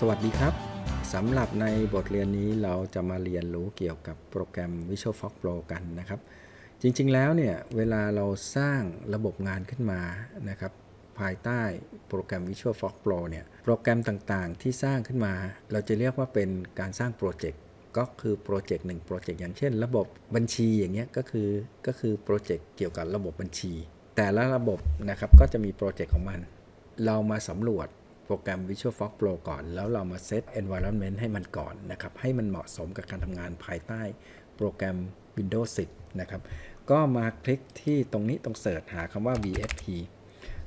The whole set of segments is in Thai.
สวัสดีครับสำหรับในบทเรียนนี้เราจะมาเรียนรู้เกี่ยวกับโปรแกรม Visual Fox Pro กันนะครับ จริงๆแล้วเนี่ยเวลาเราสร้างระบบงานขึ้นมานะครับภายใต้โปรแกรม Visual Fox Pro เนี่ยโปรแกรมต่างๆ ที่สร้างขึ้นมา เราจะเรียกว่าเป็นการสร้างโปรเจกต์ก็คือโปรเจกต์หนึ่งโปรเจกต์อย่างเช่น ระบบบัญชีอย่างเงี้ยก็คือก็คือโปรเจกต์เกี่ยวกับระบบบัญชี แต่ละระบบนะครับก็จะมีโปรเจกต์ของมัน เรามาสำรวจ โปรแกรม Visual Fox Pro ก่อน แล้วเรามาเซต environment ให้มันก่อนนะครับ ให้มันเหมาะสมกับการทำงานภายใต้โปรแกรม Windows 10 นะครับ ก็มาคลิกที่ตรงนี้ตรงเสิร์ชหาคำว่า VFP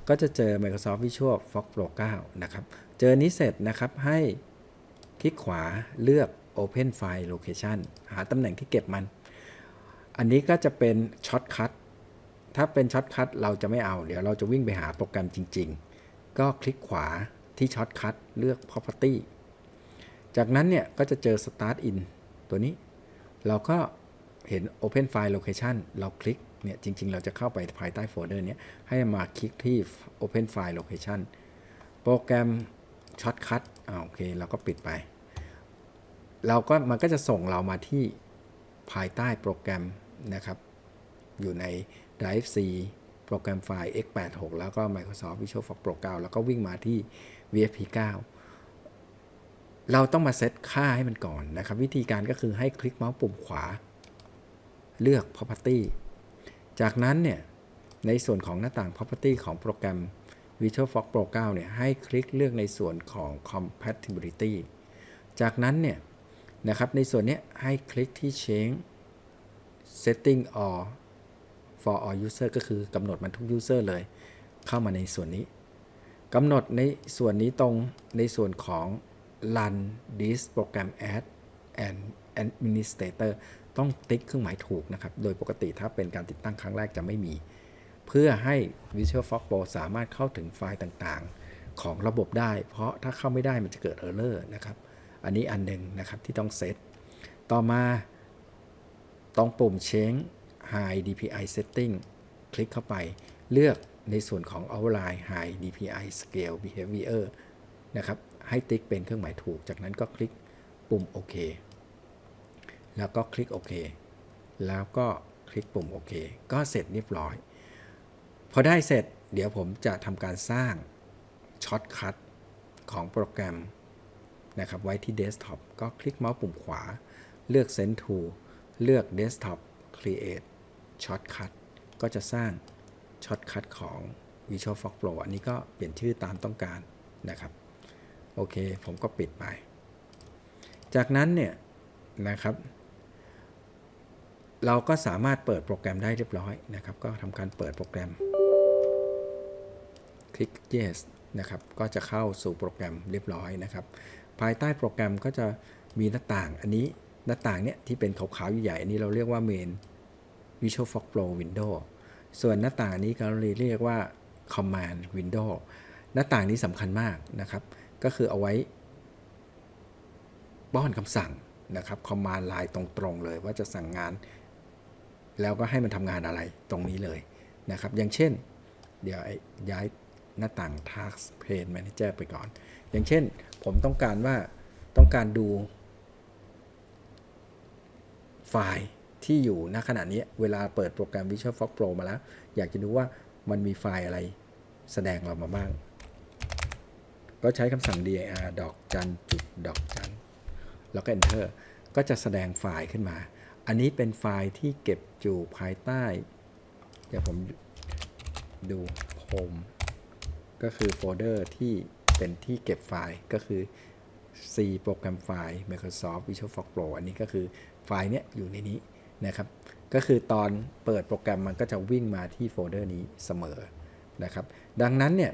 ก็จะเจอ Microsoft Visual Fox Pro 9 นะครับ เจอนี้เสร็จนะครับให้คลิกขวาเลือก Open File Location หาตำแหน่งที่เก็บมัน อันนี้ก็จะเป็นช็อตคัทถ้าเป็นช็อตคัทเราจะไม่เอา เดี๋ยวเราจะวิ่งไปหาโปรแกรมจริง ๆ ก็คลิกขวา ที่ช็อตคัทเลือก property จากนั้นเนี่ยก็จะเจอ start in ตัวนี้ เราก็เห็น open file location เราคลิกเนี่ยจริง ๆ เราจะเข้าไปภายใต้โฟลเดอร์นี้ให้มาคลิกที่ open file location โปรแกรมช็อตคัทอ่าโอเคเราก็ปิดไป เราก็มันก็จะส่งเรามาที่ภายใต้โปรแกรมนะครับ อยู่ใน Drive C โปรแกรมไฟล์ x86 แล้วก็ Microsoft Visual Fox Pro 9 แล้วก็วิ่งมาที่ VFP 9 เราต้องมาเซตค่าให้มันก่อนนะครับ วิธีการก็คือให้คลิกเมาส์ปุ่มขวา เลือก property จากนั้นเนี่ยในส่วนของหน้าต่าง property ของโปรแกรม Visual Fox Pro 9 เนี่ยให้คลิกเลือกในส่วนของ compatibility จากนั้นเนี่ยนะครับในส่วนนี้ให้คลิกที่ change setting or for all user ก็คือกำหนดมันทุก user เลย เข้ามาในส่วนนี้ กำหนดในส่วนนี้ตรงในส่วนของ run this program as an administrator ต้องติ๊กเครื่องหมายถูกนะครับ โดยปกติถ้าเป็นการติดตั้งครั้งแรกจะไม่มี เพื่อให้ Visual Fox Pro สามารถเข้าถึงไฟล์ต่างๆ ของระบบได้ เพราะถ้าเข้าไม่ได้มันจะเกิด Error นะครับ อันนี้อันหนึ่งนะครับที่ต้องเซต ต่อมาตรงปุ่ม Change High DPI Setting คลิกเข้าไปเลือก ในส่วนของ Outline High DPI Scale Behavior นะครับ ให้ติ๊กเป็นเครื่องหมายถูก จากนั้นก็คลิกปุ่มโอเค แล้วก็คลิกโอเค แล้วก็คลิกปุ่มโอเค ก็เสร็จเรียบร้อย พอได้เสร็จ เดี๋ยวผมจะทำการสร้างช็อตคัทของโปรแกรมนะครับไว้ที่เดสก์ท็อปก็คลิกเมาส์ปุ่มขวา เลือก Send to เลือก Desktop Create Shortcut ก็จะสร้าง ช็อตคัทของ Visual Fox Pro อันนี้ก็เปลี่ยนชื่อตามต้องการนะครับ โอเค ผมก็ปิดไป จากนั้นเนี่ยนะครับ เราก็สามารถเปิดโปรแกรมได้เรียบร้อยนะครับ ก็ทำการเปิดโปรแกรม คลิก yes นะครับ ก็จะเข้าสู่โปรแกรมเรียบร้อยนะครับ ภายใต้โปรแกรมก็จะมีหน้าต่างอันนี้หน้าต่างเนี่ยที่เป็นขาวๆใหญ่ๆอันนี้เราเรียกว่า main Visual Fox Pro Window ส่วนหน้าต่างนี้ก็เรียกว่า Command Window หน้าต่างนี้สำคัญมากนะครับ ก็คือเอาไว้ป้อนคำสั่งนะครับ Command Line ตรงๆเลยว่าจะสั่งงาน แล้วก็ให้มันทำงานอะไรตรงนี้เลยนะครับ อย่างเช่น เดี๋ยวย้ายหน้าต่าง Task Pane Manager ไปก่อน อย่างเช่น ผมต้องการว่าต้องการดูไฟล์ ที่อยู่ณขณะนี้เวลาเปิดโปรแกรม Visual Fox Pro มาแล้ว อยากจะดูว่ามันมีไฟล์อะไรแสดงเรามาบ้าง ก็ใช้คำสั่ง dir ดอกจันจุดดอกจันแล้วก็ enter ก็จะแสดงไฟล์ขึ้นมา อันนี้เป็นไฟล์ที่เก็บอยู่ภายใต้ เดี๋ยวผมดู home ก็คือโฟลเดอร์ที่เป็นที่เก็บไฟล์ก็คือ C โปรแกรมไฟล์ Microsoft Visual Fox Pro อันนี้ก็คือไฟล์เนี้ยอยู่ในนี้ นะครับ ก็คือตอนเปิดโปรแกรมมันก็จะวิ่งมาที่โฟลเดอร์นี้เสมอนะครับ ดังนั้นเนี่ย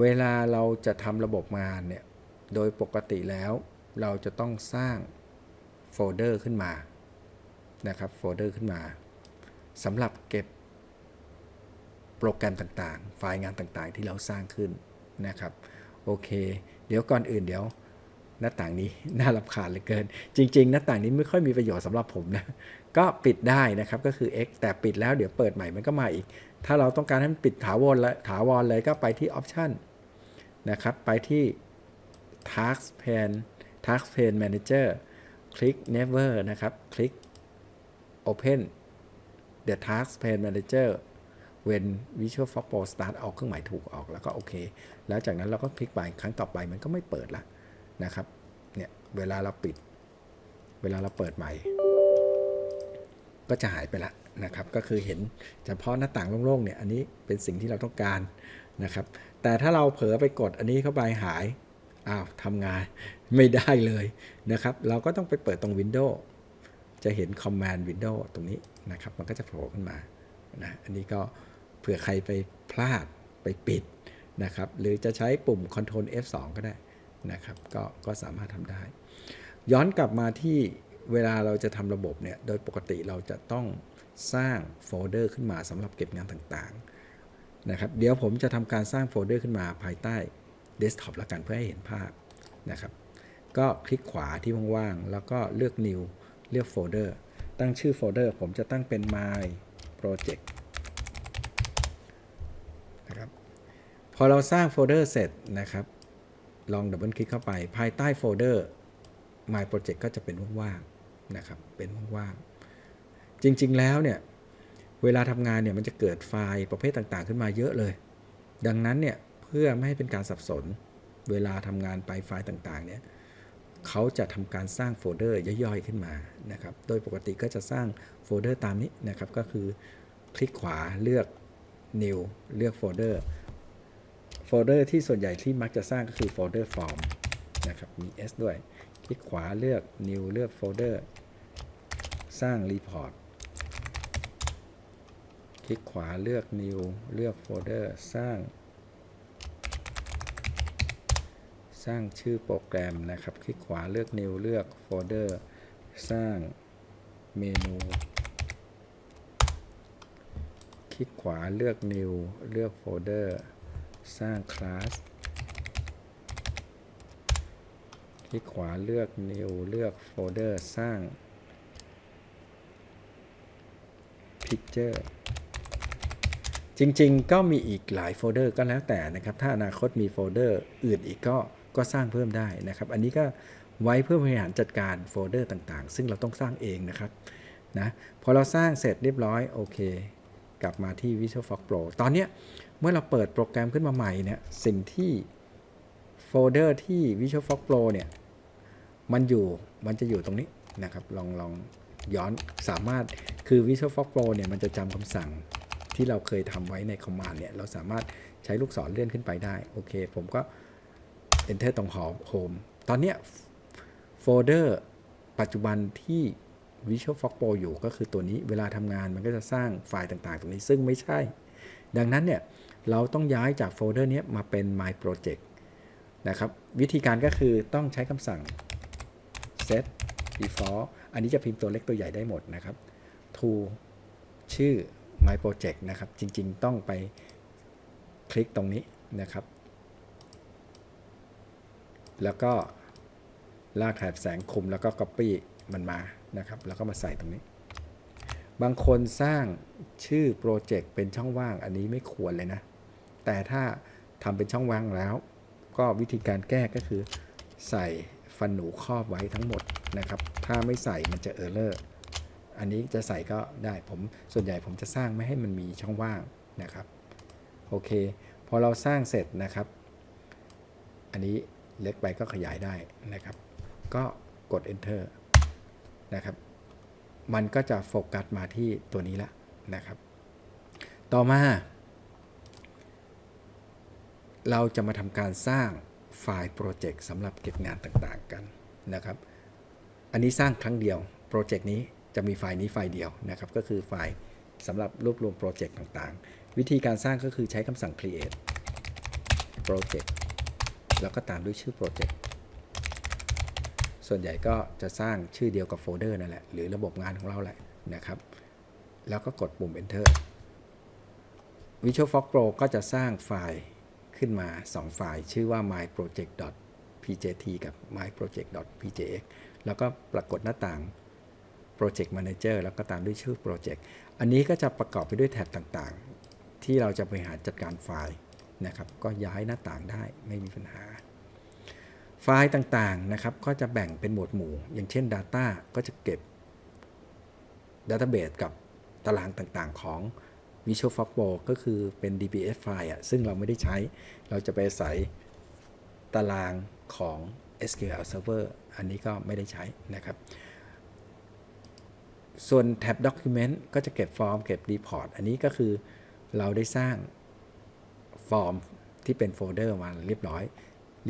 เวลาเราจะทำระบบงานเนี่ยโดยปกติแล้วเราจะต้องสร้างโฟลเดอร์ขึ้นมานะครับโฟลเดอร์ขึ้นมาสำหรับเก็บโปรแกรมต่างๆ ไฟล์งานต่างๆ ที่เราสร้างขึ้นนะครับ โอเค เดี๋ยวก่อนอื่นเดี๋ยว หน้าต่างนี้น่ารำคาญเหลือเกิน จริง ๆ หน้าต่างนี้ไม่ค่อยมีประโยชน์สำหรับผมนะ ก็ปิดได้นะครับก็คือ X แต่ปิดแล้วเดี๋ยวเปิดใหม่มันก็มาอีก ถ้าเราต้องการให้มันปิดถาวรลยถาวรเลยก็ไปที่ Option นะครับไปที่ task pane task pane manager คลิก never นะครับคลิก open the task pane manager when visual fox pro start ออกเครื่องหมายถูกออกแล้วก็โอเค แล้วจากนั้นเราก็คลิกไปครั้งต่อไปมันก็ไม่เปิดละ นะครับ เนี่ยเวลาเราปิด เวลาเราเปิดใหม่ ก็จะหายไปละนะครับ ก็คือเห็นเฉพาะหน้าต่างโล่งๆเนี่ย อันนี้เป็นสิ่งที่เราต้องการนะครับ แต่ถ้าเราเผลอไปกดอันนี้เข้าไปหาย อ้าวทำงานไม่ได้เลยนะครับ เราก็ต้องไปเปิดตรง Windows จะเห็น Command Window ตรงนี้นะครับ มันก็จะโผล่ขึ้นมานะอันนี้ก็เผื่อใครไปพลาดไปปิดนะครับ หรือจะใช้ปุ่ม Ctrl F2 ก็ได้ นะครับก็ก็สามารถทำได้ ย้อนกลับมาที่เวลาเราจะทำระบบเนี่ยโดยปกติเราจะต้องสร้างโฟลเดอร์ขึ้นมาสำหรับเก็บงานต่างๆนะครับเดี๋ยวผมจะทำการสร้างโฟลเดอร์ขึ้นมาภายใต้เดสก์ท็อปแล้วกันเพื่อให้เห็นภาพนะครับก็คลิกขวาที่ว่างๆ แล้วก็เลือก new เลือกโฟลเดอร์ตั้งชื่อโฟลเดอร์ผมจะตั้งเป็น my project นะครับพอเราสร้างโฟลเดอร์เสร็จนะครับ ลองดับเบิลคลิกเข้าไป ภายใต้โฟลเดอร์ My Project ก็จะเป็นว่างๆนะครับ เป็นว่างๆ จริงๆ แล้วเนี่ย เวลาทำงานเนี่ยมันจะเกิดไฟล์ประเภทต่างๆ ขึ้นมาเยอะเลย ดังนั้นเนี่ย เพื่อไม่ให้เป็นการสับสน เวลาทำงานไปไฟล์ต่างๆ เนี่ยเขาจะทำการสร้างโฟลเดอร์ย่อยๆ ขึ้นมานะครับ โดยปกติก็จะสร้างโฟลเดอร์ตามนี้นะครับ ก็คือคลิกขวาเลือก new เลือกโฟลเดอร์ ลเดอร์ที่ส่วนใหญ่ที่มักจะสร้างก็คือโฟลเดอร์ form นะครับ มี S ด้วย คลิกขวาเลือก new เลือกโฟลเดอร์สร้าง report คลิกขวาเลือก new เลือกโฟลเดอร์สร้าง สร้างชื่อโปรแกรมนะครับ คลิกขวาเลือก new เลือกโฟลเดอร์สร้างเมนู คลิกขวาเลือก new เลือกโฟลเดอร์ สร้างคลาสคลิกขวาเลือก new เลือกโฟลเดอร์สร้าง picture จริงๆ ก็มีอีกหลายโฟลเดอร์ก็แล้วแต่นะครับ ถ้าอนาคตมีโฟลเดอร์อื่นอีกก็ก็สร้างเพิ่มได้นะครับ อันนี้ก็ไว้เพื่อบริหารจัดการโฟลเดอร์ต่างๆ ซึ่งเราต้องสร้างเองนะครับนะพอเราสร้างเสร็จเรียบร้อย โอเค กลับมาที่ Visual Fox Pro ตอนเนี้ย เมื่อเราเปิดโปรแกรมขึ้นมาใหม่เนี่ยสิ่งที่โฟลเดอร์ที่ Visual Fox Pro เนี่ยมันอยู่มันจะอยู่ตรงนี้นะครับลองลองย้อนสามารถคือ Visual Fox Pro เนี่ยมันจะจำคำสั่งที่เราเคยทำไว้ใน command เนี่ยเราสามารถใช้ลูกศรเลื่อนขึ้นไปได้โอเค ผมก็ enter ตรงหอ home ตอนเนี้ยโฟลเดอร์ปัจจุบันที่ Visual Fox Pro อยู่ก็คือตัวนี้เวลาทำงานมันก็จะสร้างไฟล์ต่างๆ ตรงนี้ซึ่งไม่ใช่ ดังนั้นเนี่ย เราต้องย้ายจากโฟลเดอร์นี้มาเป็น My Project นะครับ วิธีการก็คือต้องใช้คำสั่ง set default อันนี้จะพิมพ์ตัวเล็กตัวใหญ่ได้หมดนะครับ to ชื่อ My Project นะครับ จริงๆ ต้องไปคลิกตรงนี้นะครับ แล้วก็ลากแถบแสงคุมแล้วก็ Copy มันมานะครับ แล้วก็มาใส่ตรงนี้ บางคนสร้างชื่อโปรเจกต์เป็นช่องว่างอันนี้ไม่ควรเลยนะ แต่ถ้าทำเป็นช่องว่างแล้ว ก็วิธีการแก้ก็คือ ใส่ฟันหนูครอบไว้ทั้งหมดนะครับ ถ้าไม่ใส่มันจะเออร์เลอร์อันนี้จะใส่ก็ได้ผมส่วนใหญ่ผมจะสร้างไม่ให้มันมีช่องว่างนะครับโอเคพอเราสร้างเสร็จนะครับ อันนี้เล็กไปก็ขยายได้นะครับ ก็กด enter นะครับ มันก็จะโฟกัสมาที่ตัวนี้ละนะครับ ต่อมา เราจะมาทำการสร้างไฟล์โปรเจกต์สำหรับเก็บงานต่างๆกันนะครับ อันนี้สร้างครั้งเดียวโปรเจกต์นี้จะมีไฟล์นี้ไฟล์เดียวนะครับ ก็คือไฟล์สำหรับรวบรวมโปรเจกต์ต่างๆ วิธีการสร้างก็คือใช้คำสั่ง create project แล้วก็ตามด้วยชื่อโปรเจกต์ส่วนใหญ่ก็จะสร้างชื่อเดียวกับโฟลเดอร์นั่นแหละ หรือระบบงานของเราแหละนะครับ แล้วก็กดปุ่ม enter Visual Fox Pro ก็จะสร้างไฟล์ ขึ้นมา 2 ไฟล์ชื่อว่า myproject.pjt กับ myproject.pjx แล้วก็ปรากฏหน้าต่าง Project Manager แล้วก็ตามด้วยชื่อโปรเจกต์อันนี้ก็จะประกอบไปด้วยแท็บต่างๆ ที่เราจะบริหารจัดการไฟล์นะครับ ก็ย้ายหน้าต่างได้ไม่มีปัญหา ไฟล์ต่างๆนะครับก็จะแบ่งเป็นหมวดหมู่ อย่างเช่น Data ก็จะเก็บ Database กับตารางต่างๆของ Visual Football ก็คือเป็น DBS ไฟล์อะซึ่งเราไม่ได้ใช้ เราจะไปใส่ตารางของ SQL Server อันนี้ก็ไม่ได้ใช้นะครับ ส่วนแท็บ Document ก็จะเก็บฟอร์มเก็บ Report อันนี้ก็คือเราได้สร้างฟอร์มที่เป็นโฟลเดอร์มาเรียบร้อย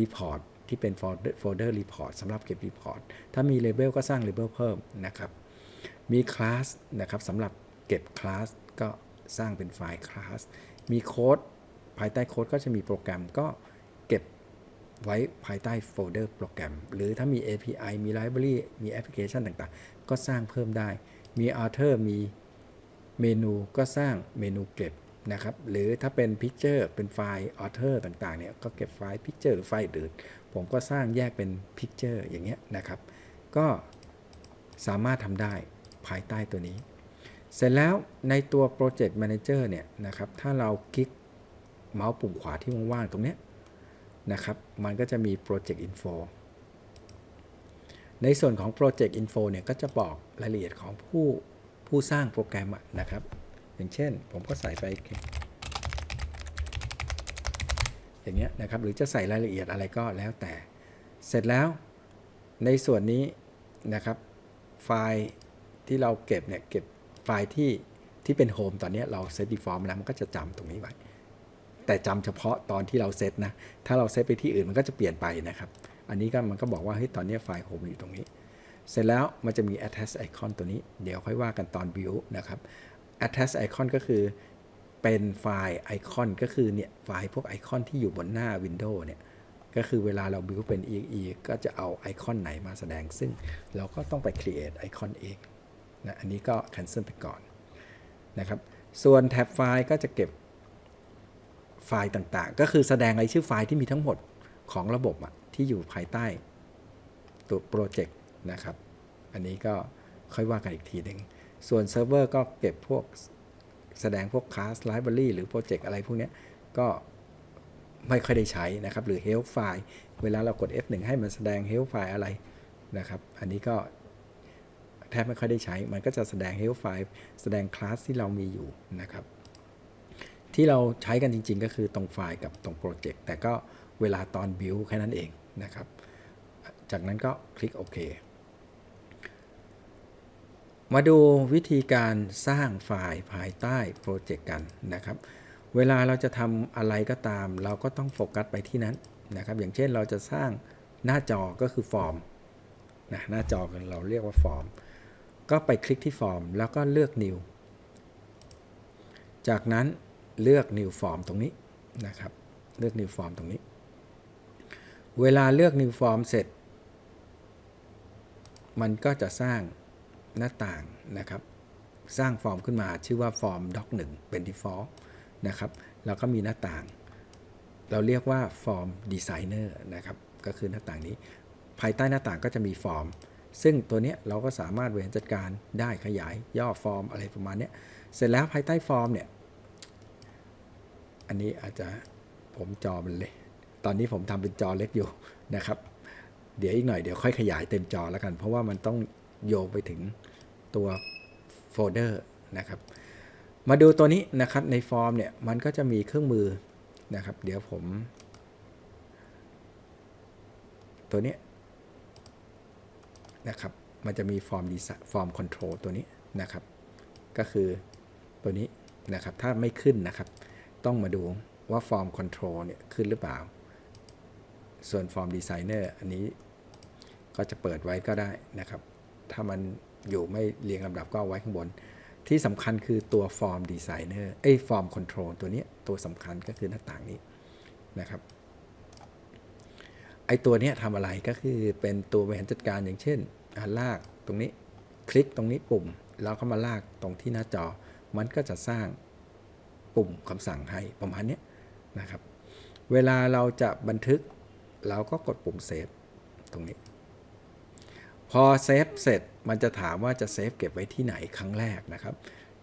Report ที่เป็นโฟลเดอร์โฟลเดอร์ Report สำหรับเก็บ Report ถ้ามี Label ก็สร้าง Label เพิ่มนะครับ มีคลาสนะครับสำหรับเก็บคลาสก็ สร้างเป็นไฟล์คลาส มีโค้ดภายใต้โค้ดก็จะมีโปรแกรมก็เก็บไว้ภายใต้โฟลเดอร์โปรแกรม หรือถ้ามี API มี Library มีแอปพลิเคชันต่างๆ ก็สร้างเพิ่มได้ มี Author มีเมนูก็สร้างเมนูเก็บนะครับ หรือถ้าเป็น Picture เป็นไฟล์ Author ต่างๆ เนี่ย ก็เก็บไฟล์ Picture หรือไฟล์อื่น ผมก็สร้างแยกเป็น Picture อย่างเงี้ยนะครับ ก็สามารถทำได้ภายใต้ตัวนี้ เสร็จแล้วในตัว Project Manager เนี่ยนะครับ ถ้าเราคลิกเมาส์ปุ่มขวาที่ว่างๆตรงนี้นะครับ มันก็จะมี Project Info ในส่วนของ Project Info เนี่ยก็จะบอกรายละเอียดของผู้ผู้สร้างโปรแกรมนะครับ อย่างเช่นผมก็ใส่ไป อย่างเงี้ยนะครับ หรือจะใส่รายละเอียดอะไรก็แล้วแต่ เสร็จแล้วในส่วนนี้นะครับ ไฟล์ที่เราเก็บเนี่ยเก็บ ไฟล์ที่ที่เป็นโฮมตอนนี้เราเซต default มแล้วมันก็จะจำตรงนี้ไว้ แต่จำเฉพาะตอนที่เราเซตนะ ถ้าเราเซตไปที่อื่นมันก็จะเปลี่ยนไปนะครับ อันนี้ก็มันก็บอกว่าเฮ้ยตอนนี้ไฟล์โฮมอยู่ตรงนี้ เสร็จแล้วมันจะมี attach icon ตัวนี้ เดี๋ยวค่อยว่ากันตอน view นะครับ attach icon ก็คือเป็นไฟล์ไอคอนก็คือเนี่ยไฟล์พวกไอคอนที่อยู่บนหน้า Windows เนี่ยก็คือเวลาเรา build เป็น exe ก็จะเอาไอคอนไหนมาแสดงซึ่งเราก็ต้องไป create ไอคอนเอง นะอันนี้ก็ cancel ไปก่อนนะครับ ส่วนแท็บไฟล์ก็จะเก็บไฟล์ต่างๆ ก็คือแสดงรายชื่อไฟล์ที่มีทั้งหมดของระบบอะที่อยู่ภายใต้ตัวโปรเจกต์นะครับ อันนี้ก็ค่อยว่ากันอีกทีหนึ่ง ส่วนเซิร์ฟเวอร์ก็เก็บพวกแสดงพวกคลาสไลบรารีหรือโปรเจกต์อะไรพวกนี้ก็ไม่ค่อยได้ใช้นะครับ หรือ help file เวลาเรากด F1 ให้มันแสดง help file อะไรนะครับ อันนี้ก็ แทบไม่ค่อยได้ใช้ มันก็จะแสดง help file แสดงคลาสที่เรามีอยู่นะครับ ที่เราใช้กันจริง ๆ ก็คือตรงไฟล์กับตรงโปรเจกต์ แต่ก็เวลาตอน build แค่นั้นเองนะครับ จากนั้นก็คลิกโอเค มาดูวิธีการสร้างไฟล์ภายใต้โปรเจกต์กันนะครับ เวลาเราจะทำอะไรก็ตาม เราก็ต้องโฟกัสไปที่นั้นนะครับ อย่างเช่นเราจะสร้างหน้าจอก็คือฟอร์มนะหน้าจอเราเรียกว่าฟอร์ม ก็ไปคลิกที่ฟอร์ม แล้วก็เลือก new จากนั้นเลือก new form ตรงนี้นะครับ เลือก new form ตรงนี้ เวลาเลือก new form เสร็จ มันก็จะสร้างหน้าต่างนะครับ สร้างฟอร์มขึ้นมาชื่อว่าฟอร์ม doc 1 เป็น default นะครับ แล้วก็มีหน้าต่าง เราเรียกว่าฟอร์ม designer นะครับ ก็คือหน้าต่างนี้ ภายใต้หน้าต่างก็จะมีฟอร์ม ซึ่งตัวนี้เราก็สามารถบริหารจัดการได้ขยายย่อฟอร์มอะไรประมาณนี้เสร็จแล้วภายใต้ฟอร์มเนี่ย อันนี้อาจจะผมจอมันเลย ตอนนี้ผมทำเป็นจอเล็กอยู่นะครับ เดี๋ยวอีกหน่อยเดี๋ยวค่อยขยายเต็มจอแล้วกัน เพราะว่ามันต้องโยงไปถึงตัวโฟลเดอร์นะครับ มาดูตัวนี้นะครับในฟอร์มเนี่ยมันก็จะมีเครื่องมือนะครับ เดี๋ยวผม ตัวนี้ นะครับ มันจะมีฟอร์มดีฟอร์มคอนโทรลตัวนี้นะครับ ก็คือตัวนี้นะครับ ถ้าไม่ขึ้นนะครับ ต้องมาดูว่าฟอร์มคอนโทรลเนี่ยขึ้นหรือเปล่า ส่วนฟอร์มดีไซเนอร์อันนี้ก็จะเปิดไว้ก็ได้นะครับ ถ้ามันอยู่ไม่เรียงลำดับก็เอาไว้ข้างบน ที่สำคัญคือตัวฟอร์มดีไซเนอร์เอ้ยฟอร์มคอนโทรลตัวนี้ตัวสำคัญก็คือหน้าต่างนี้นะครับ อตัวนี้ทำอะไรก็คือเป็นตัวบริหารจัดการอย่างเช่นอ่าลากตรงนี้คลิกตรงนี้ปุ่ม แล้วก็มาลากตรงที่หน้าจอ มันก็จะสร้างปุ่มคำสั่งให้ประมาณนี้นะครับ เวลาเราจะบันทึก เราก็กดปุ่มเซฟตรงนี้ พอเซฟเสร็จมันจะถามว่าจะเซฟเก็บไว้ที่ไหนครั้งแรกนะครับ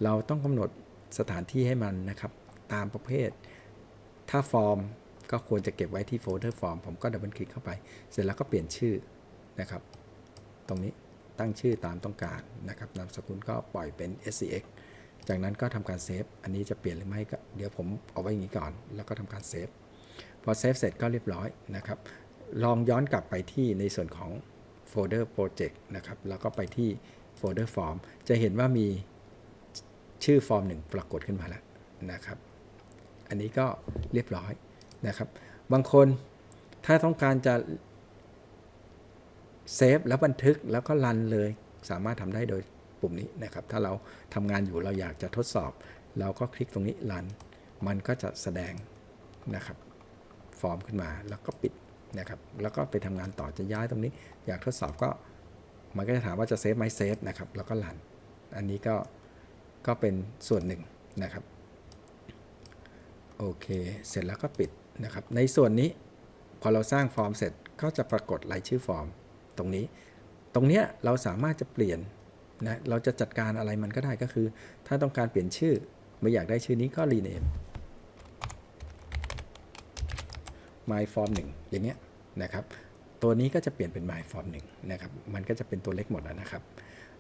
เราต้องกำหนดสถานที่ให้มันนะครับ ตามประเภท ถ้าฟอร์ม ก็ควรจะเก็บไว้ที่โฟลเดอร์ฟอร์มผมก็ดับเบิลคลิกเข้าไป เสร็จแล้วก็เปลี่ยนชื่อนะครับ ตรงนี้ตั้งชื่อตามต้องการนะครับนามสกุลก็ปล่อยเป็น scx จากนั้นก็ทำการเซฟ อันนี้จะเปลี่ยนหรือไม่ก็เดี๋ยวผมเอาไว้อย่างนี้ก่อน แล้วก็ทำการเซฟ พอเซฟเสร็จก็เรียบร้อยนะครับ ลองย้อนกลับไปที่ในส่วนของโฟลเดอร์โปรเจกต์นะครับ แล้วก็ไปที่โฟลเดอร์ฟอร์ม จะเห็นว่ามีชื่อฟอร์มหนึ่งปรากฏขึ้นมาแล้วนะครับ อันนี้ก็เรียบร้อย นะครับ บางคนถ้าต้องการจะเซฟแล้วบันทึกแล้วก็รันเลยสามารถทำได้โดยปุ่มนี้นะครับ ถ้าเราทำงานอยู่เราอยากจะทดสอบ เราก็คลิกตรงนี้รัน มันก็จะแสดงนะครับ ฟอร์มขึ้นมาแล้วก็ปิดนะครับ แล้วก็ไปทำงานต่อจะย้ายตรงนี้ อยากทดสอบก็มันก็จะถามว่าจะเซฟไหมเซฟนะครับ แล้วก็รัน อันนี้ก็ก็เป็นส่วนหนึ่งนะครับ โอเค เสร็จแล้วก็ปิด นะครับ ในส่วนนี้พอเราสร้างฟอร์มเสร็จก็จะปรากฏรายชื่อฟอร์มตรงนี้ ตรงเนี้ยเราสามารถจะเปลี่ยนนะเราจะจัดการอะไรมันก็ได้ก็คือ ถ้าต้องการเปลี่ยนชื่อไม่อยากได้ชื่อนี้ก็ rename my form 1อย่างเงี้ยนะครับ ตัวนี้ก็จะเปลี่ยนเป็น my form 1นะครับ มันก็จะเป็นตัวเล็กหมดแล้วนะครับ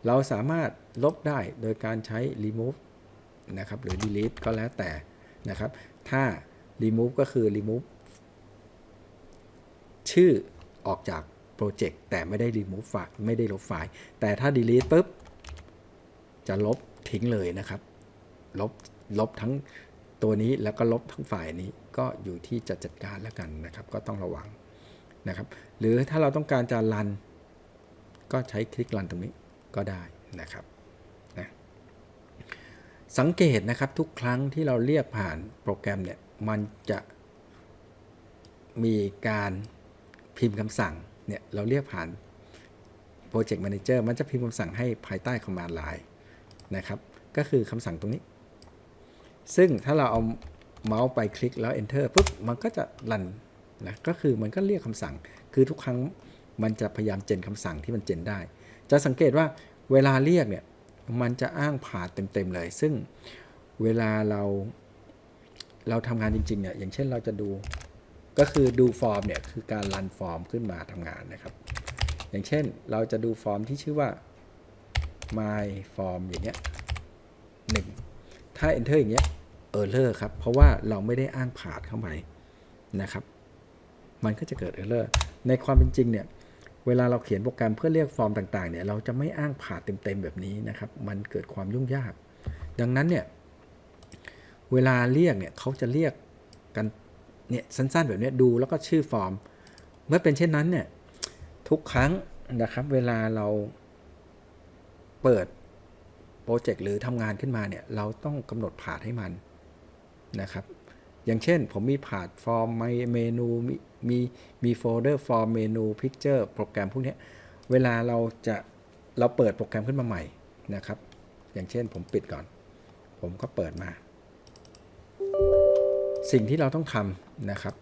เราสามารถลบได้โดยการใช้ remove นะครับ หรือ delete ก็แล้วแต่นะครับ ถ้า remove ก็คือ remove ชื่อออกจากโปรเจกต์แต่ไม่ได้ remove ไฟล์ไม่ได้ลบไฟล์ แต่ถ้า delete ปุ๊บ จะลบทิ้งเลยนะครับ ลบ ลบทั้งตัวนี้แล้วก็ลบทั้งฝ่ายนี้ก็อยู่ที่จะจัดการแล้วกันนะครับ ก็ต้องระวังนะครับ หรือถ้าเราต้องการจะรัน ก็ใช้คลิกรันตรงนี้ก็ได้นะครับนะสังเกตนะครับทุกครั้งที่เราเรียกผ่านโปรแกรมเนี่ย มันจะมีการพิมพ์คำสั่งเนี่ยเราเรียกผ่าน Project Manager มันจะพิมพ์คำสั่งให้ภายใต้ Command Line นะครับ ก็คือคำสั่งตรงนี้ ซึ่งถ้าเราเอาเมาส์ไปคลิกแล้ว Enter ปุ๊บ มันก็จะรันนะ ก็คือมันก็เรียกคำสั่ง คือทุกครั้งมันจะพยายามเจนคำสั่งที่มันเจนได้ จะสังเกตว่าเวลาเรียกเนี่ย มันจะอ้างผ่าเต็มๆเลย ซึ่งเวลาเรา เราทำงานจริงๆเนี่ยอย่างเช่นเราจะดูก็คือดูฟอร์มเนี่ยคือการรันฟอร์มขึ้นมาทำงานนะครับ อย่างเช่นเราจะดูฟอร์มที่ชื่อว่า my form อย่างเงี้ยหนึ่งถ้า enter อย่างเงี้ย error ครับ เพราะว่าเราไม่ได้อ้างผ่านเข้าไปนะครับ มันก็จะเกิด error ในความเป็นจริงเนี่ย เวลาเราเขียนโปรแกรมเพื่อเรียกฟอร์มต่างๆเนี่ย เราจะไม่อ้างผ่านเต็มๆแบบนี้นะครับ มันเกิดความยุ่งยาก ดังนั้นเนี่ย เวลาเรียกเนี่ยเขาจะเรียกกันเนี่ยสั้น ๆ แบบนี้ดูแล้วก็ชื่อฟอร์ม เมื่อเป็นเช่นนั้นเนี่ยทุกครั้งนะครับเวลาเราเปิดโปรเจกต์หรือทำงานขึ้นมาเนี่ยเราต้องกำหนดผ่านให้มันนะครับ อย่างเช่นผมมีผ่านฟอร์มเมนูมีมีมีโฟลเดอร์ฟอร์มเมนูพิกเจอร์โปรแกรมพวกนี้เวลาเราจะเราเปิดโปรแกรมขึ้นมาใหม่นะครับ อย่างเช่นผมปิดก่อน ผมก็เปิดมา สิ่งที่เราต้องทำนะครับ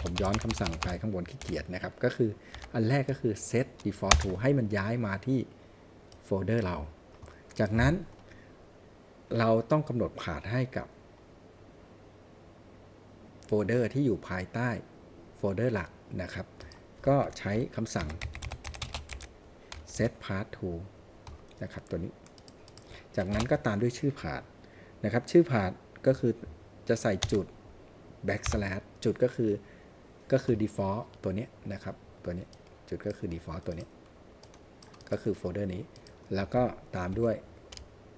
ผมย้อนคำสั่งไปข้างบนขี้เกียจนะครับ ก็คืออันแรกก็คือ set default to ให้มันย้ายมาที่โฟลเดอร์เรา จากนั้นเราต้องกำหนดผ่านให้กับโฟลเดอร์ที่อยู่ภายใต้โฟลเดอร์หลักนะครับ ก็ใช้คำสั่ง set path to นะครับตัวนี้ จากนั้นก็ตามด้วยชื่อผ่านนะครับ ชื่อผ่านก็คือ จะใส่จุด backslash จุดก็คือก็คือ default ตัวนี้นะครับ ตัวนี้จุดก็คือ default ตัวนี้ ก็คือโฟลเดอร์นี้ แล้วก็ตามด้วย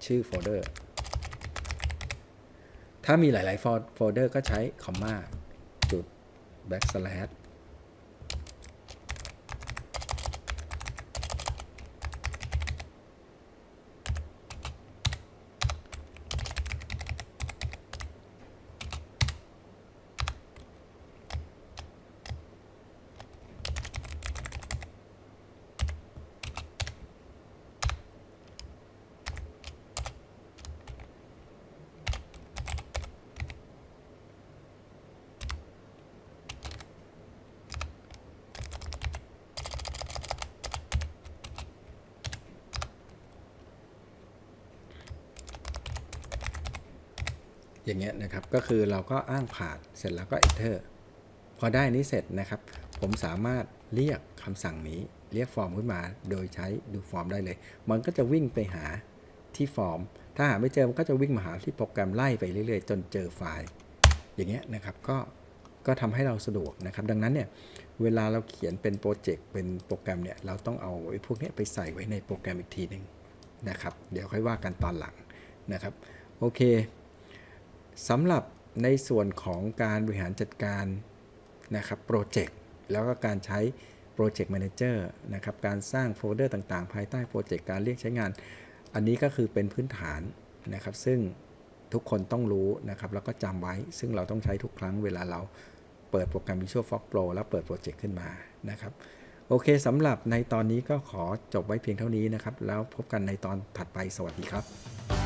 ชื่อโฟลเดอร์ ถ้ามีหลายๆโฟลเดอร์ก็ใช้คอมมาจุด backslash อย่างเงี้ยนะครับ ก็คือเราก็อ้างผ่านเสร็จแล้วก็ enter พอได้นี้เสร็จนะครับ ผมสามารถเรียกคำสั่งนี้ เรียกฟอร์มขึ้นมาโดยใช้ดูฟอร์มได้เลย มันก็จะวิ่งไปหาที่ฟอร์ม ถ้าหาไม่เจอมันก็จะวิ่งมาหาที่โปรแกรมไล่ไปเรื่อย ๆ จนเจอไฟล์ อย่างเงี้ยนะครับ ก็ก็ทำให้เราสะดวกนะครับ ดังนั้นเนี่ย เวลาเราเขียนเป็นโปรเจกต์เป็นโปรแกรมเนี่ย เราต้องเอาไอ้พวกเนี้ยไปใส่ไว้ในโปรแกรมอีกทีหนึ่งนะครับ เดี๋ยวค่อยว่ากันตอนหลังนะครับ โอเค สำหรับในส่วนของการบริหารจัดการนะครับโปรเจกต์แล้วก็การใช้โปรเจกต์แมเนจเจอร์นะครับการสร้างโฟลเดอร์ต่างๆ ภายใต้โปรเจกต์การเรียกใช้งาน อันนี้ก็คือเป็นพื้นฐานนะครับ ซึ่งทุกคนต้องรู้นะครับแล้วก็จำไว้ ซึ่งเราต้องใช้ทุกครั้งเวลาเราเปิดโปรแกรม Visual Fox Pro แล้วเปิดโปรเจกต์ขึ้นมานะครับโอเคสำหรับในตอนนี้ก็ขอจบไว้เพียงเท่านี้นะครับ แล้วพบกันในตอนถัดไปสวัสดีครับ